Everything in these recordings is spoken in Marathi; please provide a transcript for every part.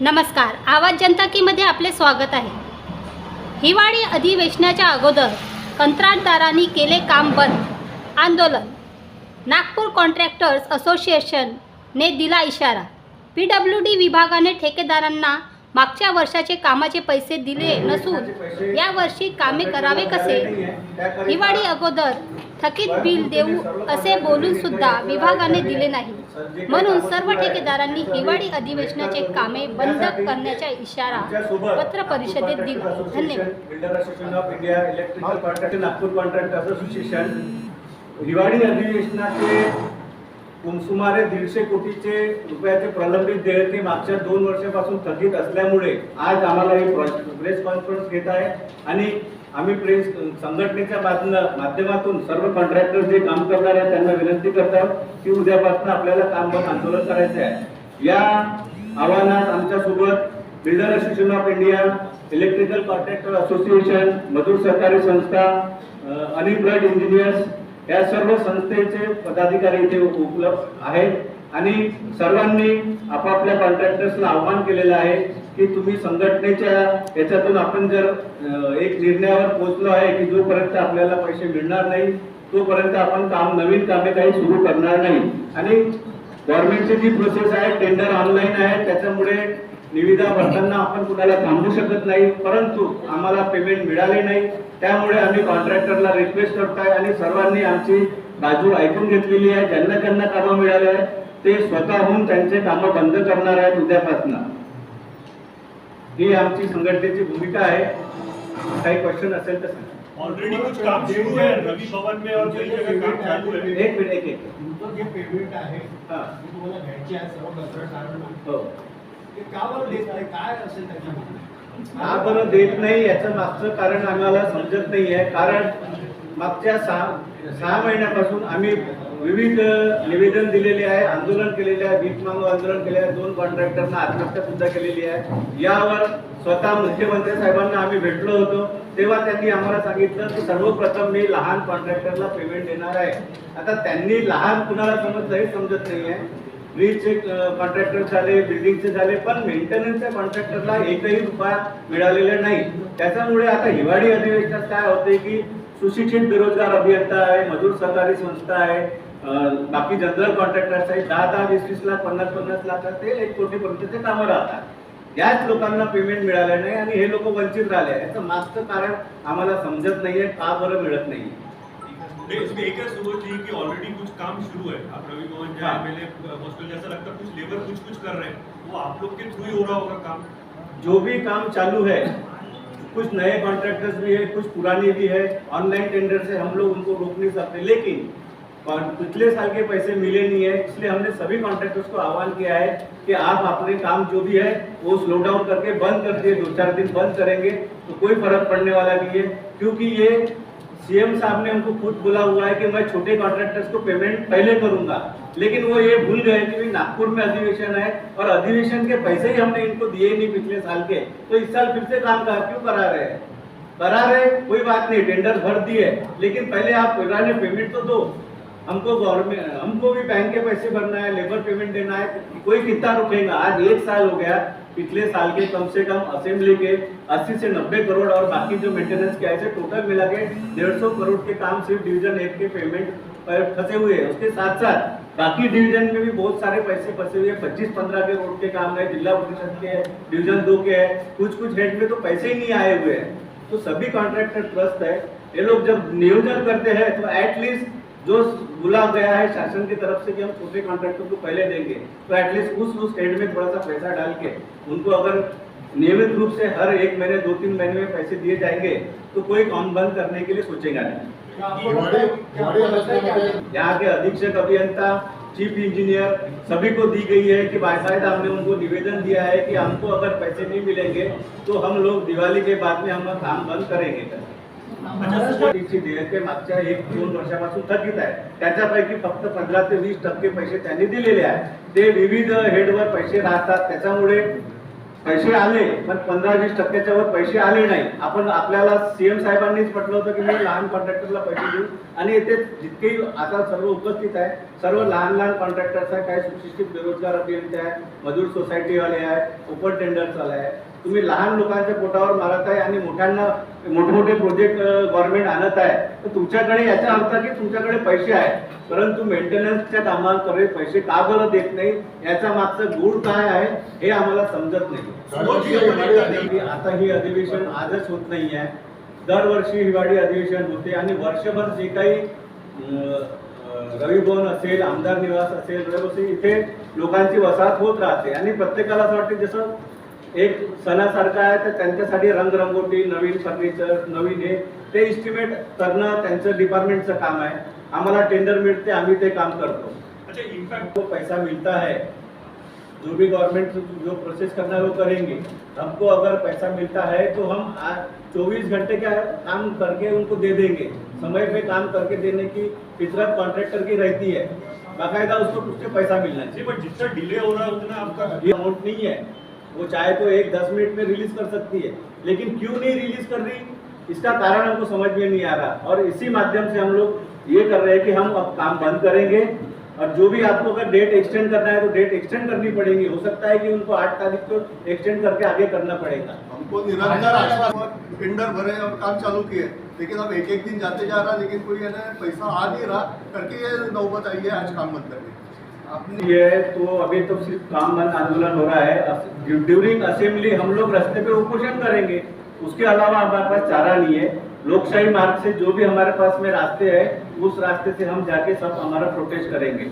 नमस्कार. आवाज जनताकीमध्ये आपले स्वागत आहे. हिवाळी अधिवेशनाच्या अगोदर कंत्राटदारांनी केले काम बंद. आंदोलन. नागपूर कॉन्ट्रॅक्टर्स असोसिएशनने दिला इशारा. पी डब्ल्यू डी विभागाने ठेकेदारांना मागच्या वर्षाचे कामाचे पैसे दिले नसून यावर्षी कामे करावे कसे? हिवाळी अगोदर थकीत बिल देऊ असे बोलून सुद्धा विभागाने दिले नाही. म्हणून सर्व ठेकेदारांनी हिवाळी अधिवेशनाचे कामे बंद करण्याचा इशारा पत्र परिषदेत दिला. धन्यवाद. Builder association of India electrical Nagpur contract association हिवाळी अधिवेशनाचे सुमारे दीडशे कोटीचे रुपयाचे प्रलंबित देयके मागच्या दोन वर्षापासून थकीत असल्यामुळे आज आम्हाला ही प्रेस कॉन्फरन्स घेत आहे. आणि आम्ही प्रेस संघटनेच्या माध्यमातून सर्व कॉन्ट्रॅक्टर जे काम करणार आहेत त्यांना विनंती करतात की उद्यापासून आपल्याला काम बंद आंदोलन करायचे आहे. या आव्हानात आमच्यासोबत builder association of India electrical contractor association मजूर सहकारी संस्था अनइम्प्लॉइड इंजिनियर्स या सर्व संस्थेचे पदाधिकारी इथे उपलब्ध आहेत. आणि सर्वांनी आपापल्या कॉन्ट्रॅक्टर्सला आव्हान केलेलं आहे की तुम्ही संघटनेच्या याच्यातून आपण जर एक निर्णयावर पोहोचलो आहे की जोपर्यंत आपल्याला पैसे मिळणार नाही तोपर्यंत आपण काम नवीन कामे काही सुरू करणार नाही. आणि गव्हर्नमेंटची जी प्रोसेस आहे टेंडर ऑनलाईन आहे त्याच्यामुळे निविदा भरताना आपण कुणाला थांबू शकत नाही परंतु आम्हाला पेमेंट मिळाले नाही. त्यामुळे आम्ही कॉन्ट्रॅक्टरला रिक्वेस्ट करताय आणि सर्वांनी आमची बाजू ऐकून घेतलेली आहे. ज्यांना ज्यांना कामं मिळाले आहे ते स्वतःहून त्यांचे कामं बंद करणार आहेत उद्यापासून. ही आमची संघटनेची भूमिका आहे. काही क्वेश्चन असेल तर सांगा. ऑलरेडी कुछ काम शुरू है रवि भवन में और कई जगह काम चालू है एक मिनिट एक एक तुमचं जे पेमेंट आहे हा. ते तुम्हाला घ्यायचे आहे सर्व कंत्राटदारांना हो. ते का बरं देत नाही काय असेल त्याच्यामध्ये का बरं देत नाही याचं मागचं कारण आम्हाला समजत नाही आहे कारण मागच्या सहा सहा महिन्यापासून आम्ही विविध निवेदन दिलेले आहे आंदोलन केलेले आहे वीज मागू आंदोलन केले आहे. दोन कॉन्ट्रॅक्टरना आत्महत्या सुद्धा केलेली आहे. यावर स्वतः मुख्यमंत्री साहेबांना आम्ही भेटलो होतो. तेव्हा त्यांनी आम्हाला सांगितलं की सर्वप्रथम मी लहान कॉन्ट्रॅक्टरला पेमेंट देणार आहे. आता त्यांनी लहान कुणाला समजलं हे समजत नाही आहे ब्रिजचे कॉन्ट्रॅक्टर झाले बिल्डिंगचे झाले पण मेंटेनन्सच्या कॉन्ट्रॅक्टरला एकही रुपया मिळालेला नाही. त्याच्यामुळे आता हिवाळी अधिवेशनात काय होते की सुशिक्षित बेरोजगार अभियंता आहे मजूर सहकारी संस्था आहे बाकी जनरल कॉन्ट्रॅक्टर्स आहेत दहा दहा वीस वीस लाख पन्नास पन्नास लाखात ते एक कोटीपर्यंतचे कामं राहतात याच लोकांना पेमेंट मिळालं नाही आणि हे लोक वंचित राहिले याचं मागचं कारण आम्हाला समजत नाहीये का बरं मिळत नाही? नहीं, इसमें एक है सुबह कि ऑलरेडी कुछ काम शुरू है आप रवि एमएलए हॉस्टल जैसा लगता है कुछ लेबर कुछ कुछ कर रहे हैं। वो आप लोग के थ्रू ही हो रहा होगा काम। जो भी काम चालू है कुछ नए कॉन्ट्रैक्टर्स भी है कुछ पुराने भी है ऑनलाइन टेंडर से हम लोग उनको रोक नहीं सकते। लेकिन कॉन- पिछले साल के पैसे मिले नहीं है, इसलिए हमने सभी कॉन्ट्रैक्टर्स को आह्वान किया है कि आप अपने काम जो भी है, वो स्लो डाउन करके बंद कर दिए, दो चार दिन बंद करेंगे तो कोई फ़र्क पड़ने वाला नहीं है। क्योंकि ये सीएम साहब ने हमको खुद बोला हुआ है कि मैं छोटे कॉन्ट्रैक्टर्स को पेमेंट पहले करूँगा। लेकिन वो ये भूल गए कि नागपुर में अधिवेशन है और अधिवेशन के पैसे ही हमने इनको दिए नहीं पिछले साल के। तो इस साल फिर से काम क्यों करा रहे हैं? करा रहे कोई बात नहीं टेंडर भर दिए। लेकिन पहले आप पुराने पेमेंट तो दो। हमको गवर्नमेंट हमको भी बैंक के पैसे भरना है लेबर पेमेंट देना है, कोई कितना रुकेगा? आज एक साल हो गया, पिछले साल के कम से कम असेंबली के 80 से 90 करोड़ और बाकी जो मेंटेनेंस के ऐसे टोटल मिला के डेढ़ करोड़ के काम सिर्फ़ डिवीज़न एक के पेमेंट पर फंसे हुए हैं। उसके साथ साथ बाकी डिवीज़न में भी बहुत सारे पैसे फंसे हुए हैं। पच्चीस पंद्रह के रोड के काम है, जिला परिषद के है डिवीज़न दो के है कुछ कुछ हेड में तो पैसे ही नहीं आए हुए हैं। तो सभी कॉन्ट्रैक्टर ट्रस्ट है। ये लोग जब नियोजन करते हैं तो एटलीस्ट जो बोला गया है शासन की तरफ़ से कि हम छोटे कॉन्ट्रैक्टर को पहले देंगे तो एटलीस्ट उस उस हेड में थोड़ा सा पैसा डाल के उनको अगर नियमित रूप से हर एक महीने दो तीन महीने में पैसे दिए जाएँगे तो कोई काम बंद करने के लिए सोचेगा नहीं। कि यहाँ के अधीक्षक अभियंता चीफ इंजीनियर सभी को दी गई है कि बाकायदा हमने उनको निवेदन दिया है कि हमको अगर पैसे नहीं मिलेंगे तो हम लोग दिवाली के बाद में हम काम बंद करेंगे। देयके मागच्या एक दोन वर्षापासून थकीत आहे. त्याच्यापैकी फक्त पंधरा ते वीस टक्के पैसे त्यांनी दिलेले आहेत. ते विविध हेडवर पैसे राहतात. त्याच्यामुळे पैसे आले पण पंधरा वीस टक्क्याच्या वर पैसे आले नाही. आपण आपल्याला सीएम साहेबांनीच म्हटलं होतं की मी लहान कॉन्ट्रॅक्टरला पैसे देऊ. आणि येथे जितके आता सर्व उपस्थित आहे सर्व लहान लहान कॉन्ट्रॅक्टर्स आहे काही सुशिक्षित बेरोजगार अभियंते आहे मजूर सोसायटीवाले आहे ओपन टेंडर्सवाले आहे. तुम्ही लहान लोकांच्या पोटावर मारत आहे आणि मोठ्यांना मोठमोठे प्रोजेक्ट गव्हर्नमेंट आणत आहे. तर तुमच्याकडे याचा अर्थ की तुमच्याकडे पैसे आहेत. परंतु मेंटेनन्सच्या कामाकडे पैसे का बरं देत नाही? याचा मागचं गूढ काय आहे? हे आम्हाला समजत नाही. आता ही अधिवेशन आजच होत नाही आहे दरवर्षी हिवाळी अधिवेशन होते आणि वर्षभर जे काही रविभवन असेल आमदार निवास असेल इथे लोकांची वसाहत होत राहते. आणि प्रत्येकाला असं वाटते जसं एक सणासारखं आहे तर त्यांच्यासाठी रंगरंगोटी नवीन फर्निचर नवीन हे ते इस्टिमेट करणं त्यांचं डिपार्टमेंटचं काम आहे. आम्हाला टेंडर मिळते आम्ही ते काम करतो. अच्छा इम्पैक्ट को पैसा मिलता है जो भी गवर्नमेंट जो प्रोसेस करना है वो करेंगे. हमको अगर पैसा मिलता है तो हम चौबीस घंटे का काम करके उनको दे देंगे. समय पे काम करके देने की फितरत कॉन्ट्रैक्टर की रहती है. बाकायदा उसको कुछ पैसा मिलना जी चाहिए. बट जितना डिले हो रहा है उतना आपका अमाउंट नहीं है. वो चाहे तो एक दस मिनट में रिलीज़ कर सकती है, लेकिन क्यों नहीं रिलीज़ कर रही? इसका कारण हमको समझ में नहीं आ रहा। और इसी माध्यम से हम लोग ये कर रहे हैं कि हम अब काम बंद करेंगे। और जो भी आपको अगर डेट एक्सटेंड करना है तो डेट एक्सटेंड करनी पड़ेगी। हो सकता है कि उनको आठ तारीख को एक्सटेंड करके आगे करना पड़ेगा। हमको निरंतर टेंडर भरे और काम चालू किए। लेकिन अब एक एक दिन जाते जा रहा, लेकिन कोई पैसा आ नहीं रहा। करके ये नौबत आई है, आज काम बंद करने ये है तो अभी तो सिर्फ़ काम बंद आंदोलन हो रहा है। ड्यूरिंग असेंबली हम लोग रास्ते पे उपोषण करेंगे। उसके अलावा हमारे पास चारा नहीं है। लोकशाही मार्ग से जो भी हमारे पास में रास्ते है उस रास्ते से हम जाके सब हमारा प्रोटेस्ट करेंगे।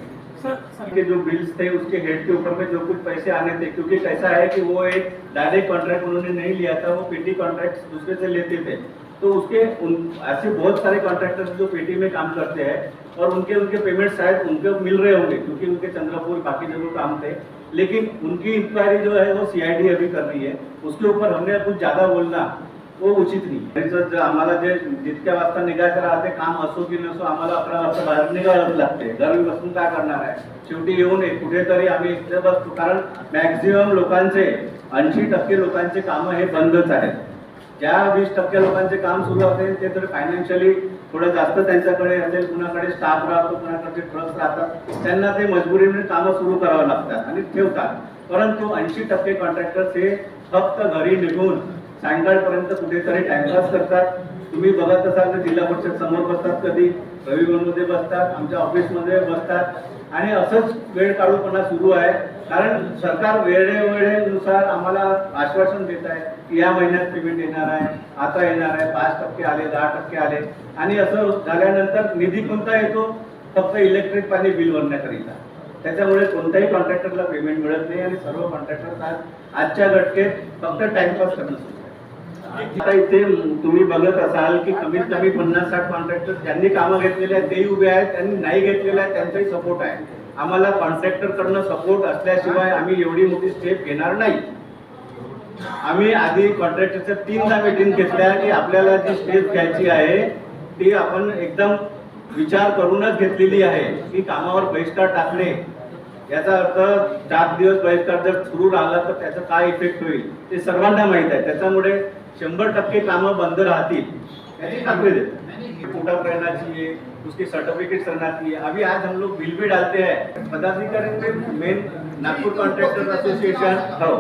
सर के जो बिल्स थे उसके हेड के ऊपर में जो कुछ पैसे आने थे क्योंकि कैसा है कि वो एक डायरेक्ट कॉन्ट्रैक्ट उन्होंने नहीं लिया था वो पीटी कॉन्ट्रैक्ट दूसरे से लेते थे। तो उसके उन ऐसे बहुत सारे कॉन्ट्रैक्टर्स जो पेटी में काम करते हैं और उनके उनके पेमेंट शायद उनको मिल रहे होंगे क्योंकि उनके चंद्रपुर बाकी जगह काम थे। लेकिन उनकी इंक्वायरी जो है वो सीआईडी अभी कर रही है। उसके ऊपर हमने कुछ ज्यादा बोलना वो उचित नाही आम्हाला जे जितक्या वाजता निघायचं राहते काम असो की नसो आम्हाला अकरा वाजता बाहेर निघावंच लागते. घरी बसून काय करणार आहे? शेवटी येऊन एक कुठेतरी आम्ही बसतो. कारण मॅक्झिमम लोकांचे ऐंशी टक्के लोकांचे कामं हे बंदच आहेत. ज्या वीस टक्के लोकांचे काम सुरू असेल ते तर फायनान्शियली थोडं जास्त त्यांच्याकडे असेल कुणाकडे स्टाफ राहतो कुणाकडे ट्रस्ट राहतात त्यांना ते मजबुरीने कामं सुरू करावं लागतात आणि ठेवतात. परंतु ऐंशी टक्के कॉन्ट्रॅक्टर्स हे फक्त घरी निघून सायंकाळपर्यंत कुठेतरी टाइमपास करतात. तुम्ही बघत असाल तर जिल्हा परिषद समोर बसतात कधी रविवनमध्ये बसतात आमच्या ऑफिसमध्ये बसतात. आणि असंच वेळ काढूपणा सुरू आहे. कारण सरकार वेळेवेळेनुसार आम्हाला आश्वासन देत आहे की या महिन्यात पेमेंट येणार आहे आता येणार आहे पाच टक्के आले दहा टक्के आले. आणि असं झाल्यानंतर निधी कोणता येतो? फक्त इलेक्ट्रिक पाणी बिल भरण्याकरिता. त्याच्यामुळे कोणत्याही कॉन्ट्रॅक्टरला पेमेंट मिळत नाही आणि सर्व कॉन्ट्रॅक्टर आज आजच्या घटकेत फक्त टाइमपास करणं सुरू आता इथे तुम्ही बघत असाल की कमीत कमी पन्नास साठ कॉन्ट्रॅक्टर ज्यांनी कामं घेतलेले आहेत तेही उभे आहेत त्यांनी नाही घेतलेले आहेत त्यांचाही सपोर्ट आहे. आम्हाला कॉन्ट्रॅक्टर कडनं सपोर्ट असल्याशिवाय आम्ही एवढी मोठी स्टेप घेणार नाही. आम्ही आधी कॉन्ट्रॅक्टरच्या तीनदा मीटिंग घेतल्या की आपल्याला जी स्टेप घ्यायची आहे ती आपण एकदम विचार करूनच घेतलेली आहे की कामावर बहिष्कार टाकणे. याचा अर्थ चार दिवस बहिष्कार जर सुरू राहिला तर त्याचा काय इफेक्ट होईल? ते सर्वांना माहीत आहे. त्याच्यामुळे शंभर टक्के कामं बंद राहतील, याची पुटअप रहना चाहिए उसकी सर्टिफिकेट रहना चाहिए अभी आज हम लोग बिल भी डालते हैं. पदाधिकारी मेन नागपुर कॉन्ट्रॅक्टर असोसिएशन हो.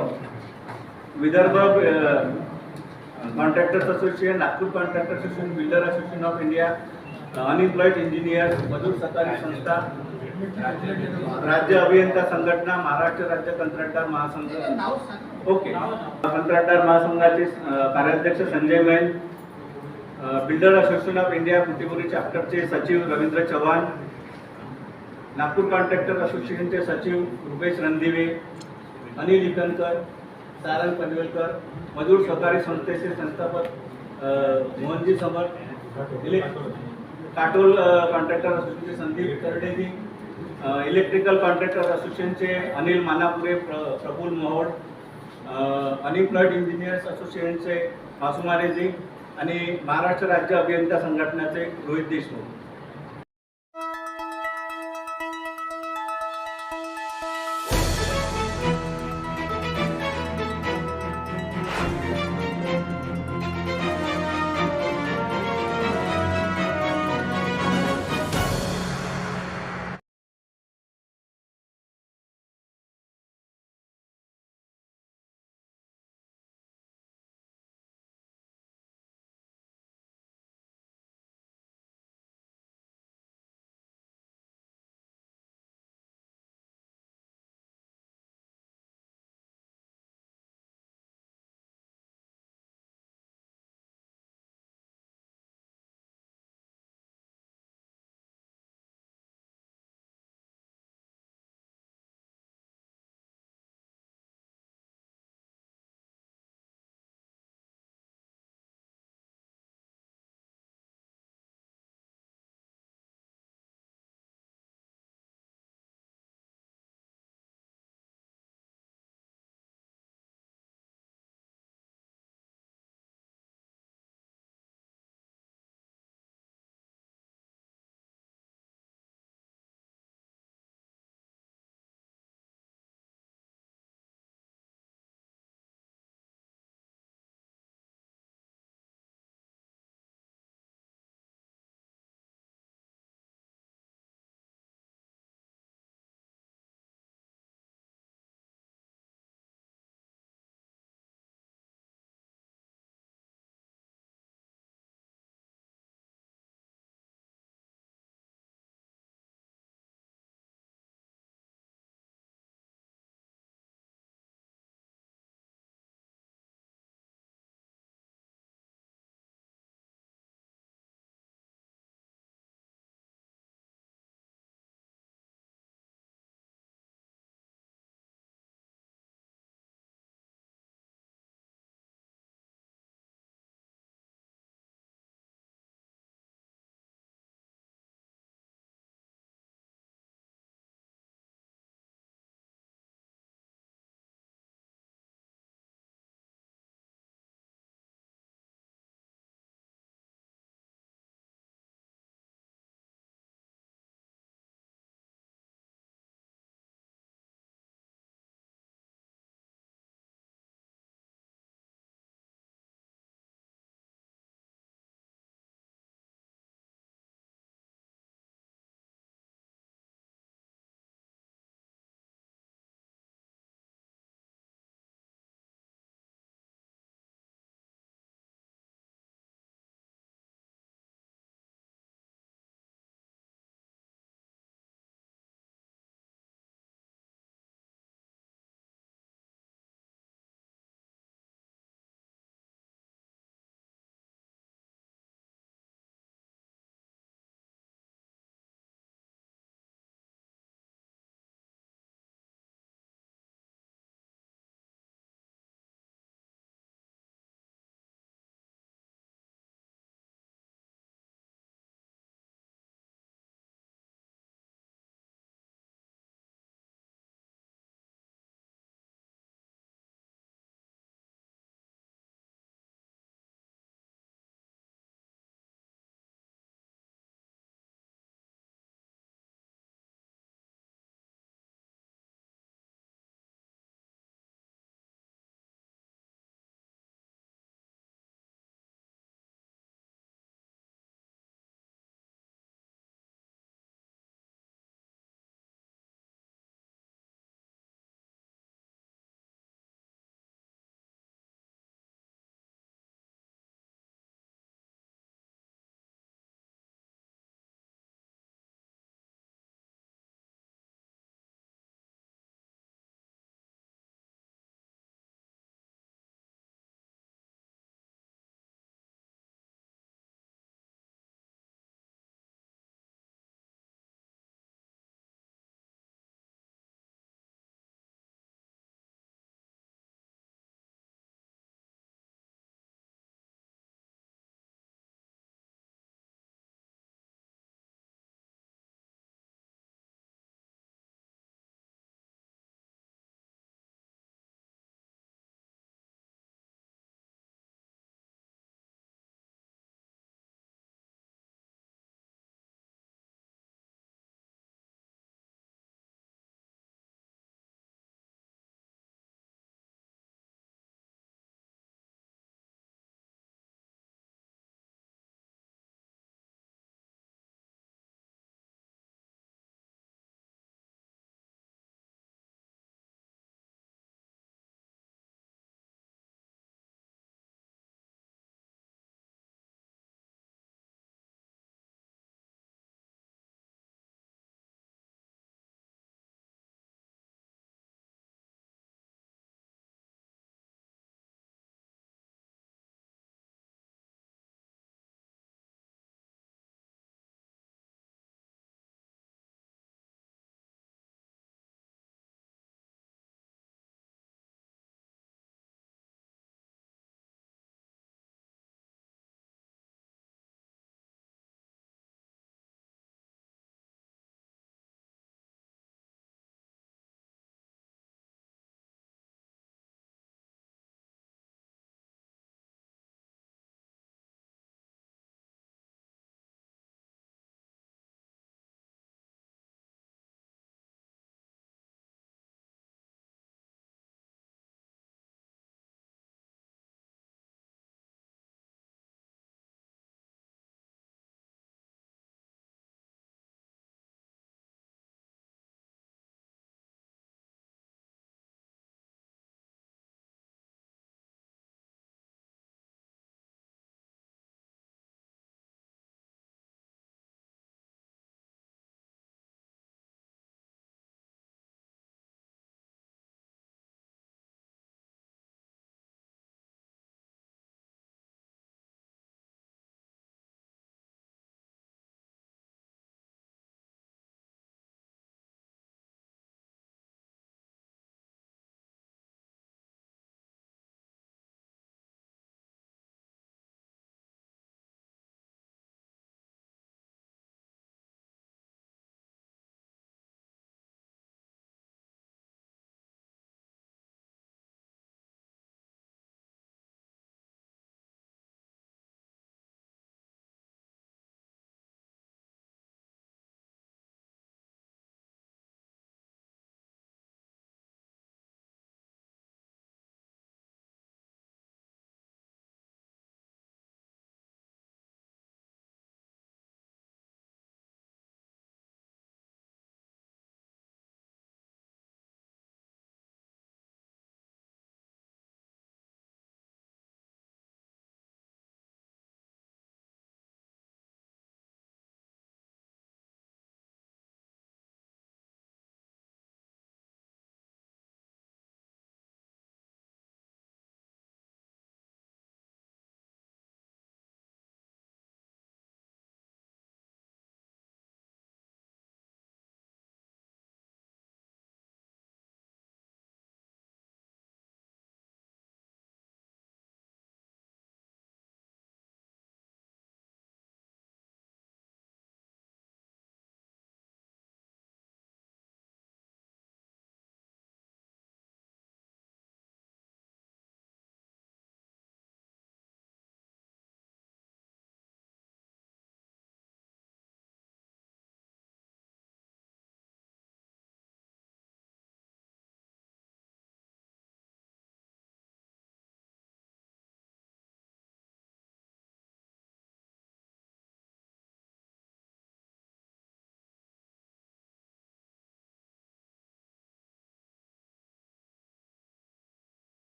Vidarbha contractors association Nagpur contractor association builder association of India unemployed engineer मजूर सहकारी संस्था राज्य अभियंता संघटना महाराष्ट्र राज्य कंत्राटदार महासंघ. ओके. कंत्राटदार महासंघाचे कार्याध्यक्ष Sanjay Main builder association of India Kutipuri चॅप्टरचे सचिव रवींद्र चव्हाण नागपूर कॉन्ट्रॅक्टर असोसिएशनचे सचिव रुपेश रणदिवे अनिल इकनकर सारंग पनवेलकर मजूर सहकारी संस्थेचे संस्थापक मोहनजी समर काटोल कॉन्ट्रॅक्टर असोसिएशनचे संदीप करडेजी इलेक्ट्रिकल कॉन्ट्रॅक्टर असोसिएशनचे अनिल मानापुरे प्र प्रफुल मोहोड अनइम्प्लॉईड इंजिनियर्स असोसिएशनचे मासुमारेजी आणि महाराष्ट्र राज्य अभियंता संघटनेचे रोहित देशमुख.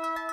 you